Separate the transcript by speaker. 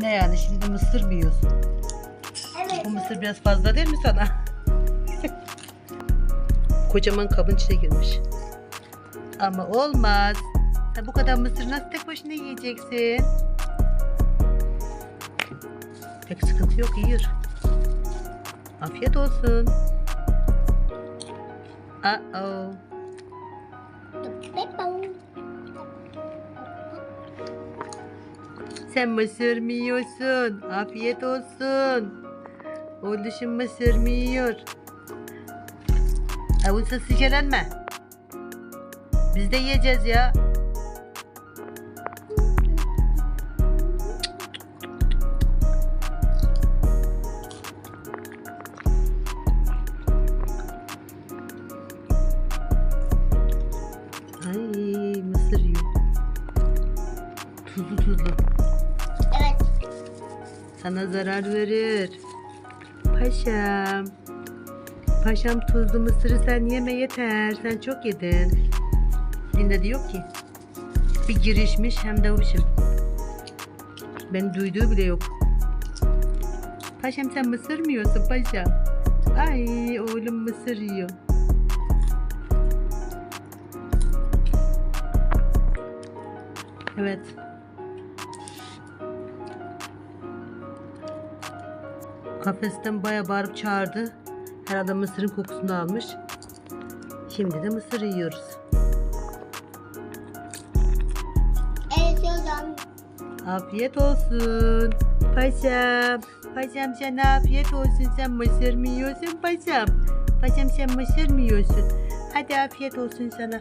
Speaker 1: Ne yani şimdi mısır mı yiyorsun?
Speaker 2: Evet.
Speaker 1: Bu mısır biraz fazla değil mi sana? Kocaman kabın içine girmiş. Ama olmaz. Sen bu kadar mısır nasıl tek başına yiyeceksin? Pek sıkıntı yok yiyor. Afiyet olsun. Uh-oh. Sen mısır mı yiyorsun? Afiyet olsun. Oğluşum mısır mı yiyor? Avunsa sıcalanma. Biz de yiyeceğiz ya. Ay mısır yiyor. Tuzlu tuzlu. Sana zarar verir. Paşam. Paşam tuzlu mısırı sen yeme yeter. Sen çok yedin. Linda diyor ki bir girişmiş hem de uşum. Beni duyduğu bile yok. Paşam sen mısır mı yiyorsun paşam? Ay oğlum mısır yiyor. Evet. Kafesten baya bağırıp çağırdı. Herhalde mısırın kokusunu almış. Şimdi de mısır yiyoruz.
Speaker 2: Evet hocam.
Speaker 1: Afiyet olsun. Paşam. Paşam sana afiyet olsun. Sen mısır mı yiyorsun paşam? Paşam sen mısır mı yiyorsun? Hadi afiyet olsun sana.